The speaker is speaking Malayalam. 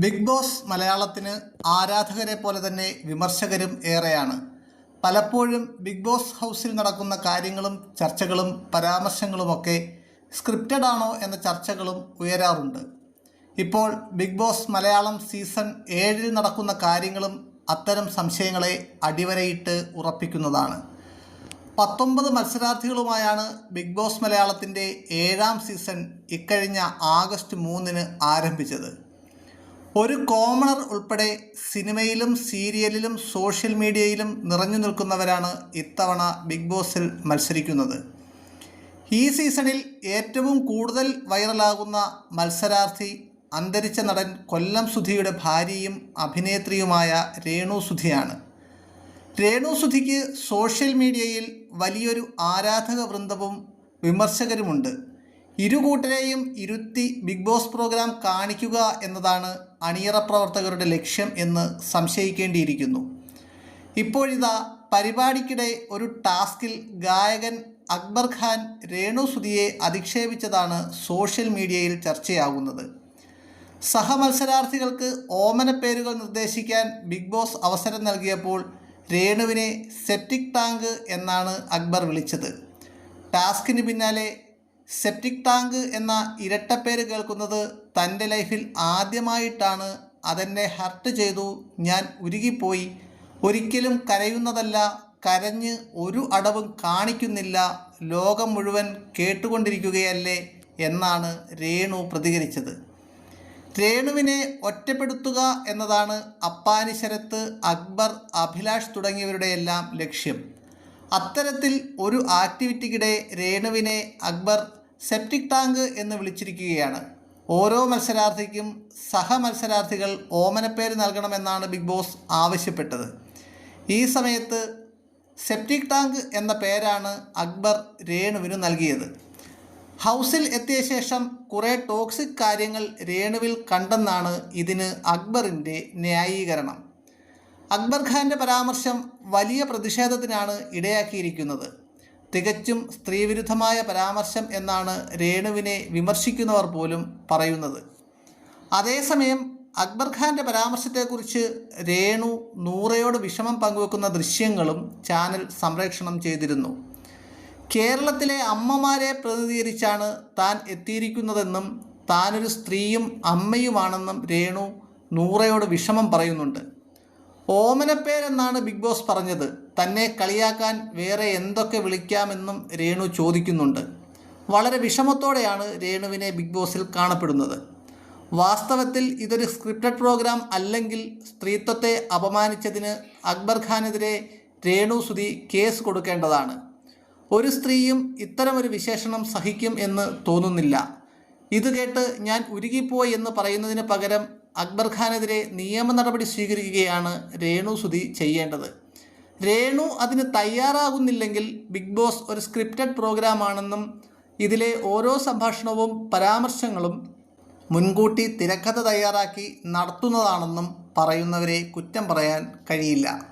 ബിഗ് ബോസ് മലയാളത്തിന് ആരാധകരെ പോലെ തന്നെ വിമർശകരും ഏറെയാണ്. പലപ്പോഴും ബിഗ് ബോസ് ഹൗസിൽ നടക്കുന്ന കാര്യങ്ങളും ചർച്ചകളും പരാമർശങ്ങളുമൊക്കെ സ്ക്രിപ്റ്റഡ് ആണോ എന്ന ചർച്ചകളും ഉയരാറുണ്ട്. ഇപ്പോൾ ബിഗ് ബോസ് മലയാളം സീസൺ ഏഴിൽ നടക്കുന്ന കാര്യങ്ങളും അത്തരം സംശയങ്ങളെ അടിവരയിട്ട് ഉറപ്പിക്കുന്നതാണ്. പത്തൊമ്പത് മത്സരാർത്ഥികളുമായാണ് ബിഗ് ബോസ് മലയാളത്തിന്റെ ഏഴാം സീസൺ ഇക്കഴിഞ്ഞ ആഗസ്റ്റ് മൂന്നിന് ആരംഭിച്ചത്. ഒരു കോമണർ ഉൾപ്പെടെ സിനിമയിലും സീരിയലിലും സോഷ്യൽ മീഡിയയിലും നിറഞ്ഞു നിൽക്കുന്നവരാണ് ഇത്തവണ ബിഗ് ബോസിൽ മത്സരിക്കുന്നത്. ഈ സീസണിൽ ഏറ്റവും കൂടുതൽ വൈറലാകുന്ന മത്സരാർത്ഥി അന്തരിച്ച നടൻ കൊല്ലം സുധിയുടെ ഭാര്യയും അഭിനേത്രിയുമായ രേണു സുധിയാണ്. രേണു സുധിക്ക് സോഷ്യൽ മീഡിയയിൽ വലിയൊരു ആരാധക വൃന്ദവും വിമർശകരുമുണ്ട്. ഇരു കൂട്ടരെയും ഇരുത്തി ബിഗ് ബോസ് പ്രോഗ്രാം കാണിക്കുക എന്നതാണ് അണിയറ പ്രവർത്തകരുടെ ലക്ഷ്യം എന്ന് സംശയിക്കേണ്ടിയിരിക്കുന്നു. ഇപ്പോഴിതാ പരിപാടിക്കിടെ ഒരു ടാസ്കിൽ ഗായകൻ അക്ബർ ഖാൻ രേണു സുധിയെ അധിക്ഷേപിച്ചതാണ് സോഷ്യൽ മീഡിയയിൽ ചർച്ചയാകുന്നത്. സഹമത്സരാർത്ഥികൾക്ക് ഓമന പേരുകൾ നിർദ്ദേശിക്കാൻ ബിഗ് ബോസ് അവസരം നൽകിയപ്പോൾ രേണുവിനെ സെപ്റ്റിക് ടാങ്ക് എന്നാണ് അക്ബർ വിളിച്ചത്. ടാസ്കിന് പിന്നാലെ സെപ്റ്റിക് ടാങ്ക് എന്ന ഇരട്ട പേര് കേൾക്കുന്നത് തന്റെ ലൈഫിൽ ആദ്യമായിട്ടാണ് അതെന്നെ ഹർട്ട് ചെയ്തു ഞാൻ ഉരുകിപ്പോയി. ഒരിക്കലും കരയുന്നതല്ല കരഞ്ഞ് ഒരു അടവും കാണിക്കുന്നില്ല ലോകം മുഴുവൻ കേട്ടുകൊണ്ടിരിക്കുകയല്ലേ എന്നാണ് രേണു പ്രതികരിച്ചത്. രേണുവിനെ ഒറ്റപ്പെടുത്തുക എന്നതാണ് അപ്പാനി ശരത്ത് അക്ബർ അഭിലാഷ് തുടങ്ങിയവരുടെയെല്ലാം ലക്ഷ്യം. അത്തരത്തിൽ ഒരു ആക്ടിവിറ്റിക്കിടെ രേണുവിനെ അക്ബർ സെപ്റ്റിക് ടാങ്ക് എന്ന് വിളിച്ചിരിക്കുകയാണ്. ഓരോ മത്സരാർത്ഥിക്കും സഹ മത്സരാർത്ഥികൾ ഓമനപ്പേര് നൽകണമെന്നാണ് ബിഗ് ബോസ് ആവശ്യപ്പെട്ടത്. ഈ സമയത്ത് സെപ്റ്റിക് ടാങ്ക് എന്ന പേരാണ് അക്ബർ രേണുവിന് നൽകിയത്. ഹൗസിൽ എത്തിയ ശേഷം കുറേ ടോക്സിക് കാര്യങ്ങൾ രേണുവിൽ കണ്ടെന്നാണ് ഇതിന് അക്ബറിന്റെ ന്യായീകരണം. അക്ബർ ഖാന്റെ പരാമർശം വലിയ പ്രതിഷേധത്തിനാണ് ഇടയാക്കിയിരിക്കുന്നത്. തികച്ചും സ്ത്രീവിരുദ്ധമായ പരാമർശം എന്നാണ് രേണുവിനെ വിമർശിക്കുന്നവർ പോലും പറയുന്നത്. അതേസമയം അക്ബർ ഖാന്റെ പരാമർശത്തെക്കുറിച്ച് രേണു നൂറയോട് വിഷമം പങ്കുവെക്കുന്ന ദൃശ്യങ്ങളും ചാനൽ സംപ്രേക്ഷണം ചെയ്തിരുന്നു. കേരളത്തിലെ അമ്മമാരെ പ്രതിനിധീകരിച്ചാണ് താൻ എത്തിയിരിക്കുന്നതെന്നും താനൊരു സ്ത്രീയും അമ്മയുമാണെന്നും രേണു നൂറയോട് വിഷമം പറയുന്നുണ്ട്. ഓമനപ്പേരെന്നാണ് ബിഗ് ബോസ് പറഞ്ഞത്. തന്നെ കളിയാക്കാൻ വേറെ എന്തൊക്കെ വിളിക്കാമെന്നും രേണു ചോദിക്കുന്നുണ്ട്. വളരെ വിഷമത്തോടെയാണ് രേണുവിനെ ബിഗ് ബോസിൽ കാണപ്പെടുന്നത്. വാസ്തവത്തിൽ ഇതൊരു സ്ക്രിപ്റ്റഡ് പ്രോഗ്രാം അല്ലെങ്കിൽ സ്ത്രീത്വത്തെ അപമാനിച്ചതിന് അക്ബർ ഖാനെതിരെ രേണു സുധി കേസ് കൊടുക്കേണ്ടതാണ്. ഒരു സ്ത്രീയും ഇത്തരമൊരു വിശേഷണം സഹിക്കും എന്ന് തോന്നുന്നില്ല. ഇത് കേട്ട് ഞാൻ ഉരുകിപ്പോയി എന്ന് പറയുന്നതിന് പകരം അക്ബർ ഖാനെതിരെ നിയമ നടപടി സ്വീകരിക്കുകയാണ് രേണു സുധി ചെയ്യേണ്ടത്. രേണു അതിന് തയ്യാറാകുന്നില്ലെങ്കിൽ ബിഗ് ബോസ് ഒരു സ്ക്രിപ്റ്റഡ് പ്രോഗ്രാമാണെന്നും ഇതിലെ ഓരോ സംഭാഷണവും പരാമർശങ്ങളും മുൻകൂട്ടി തിരക്കഥ തയ്യാറാക്കി നടത്തുന്നതാണെന്നും പറയുന്നവരെ കുറ്റം പറയാൻ കഴിയില്ല.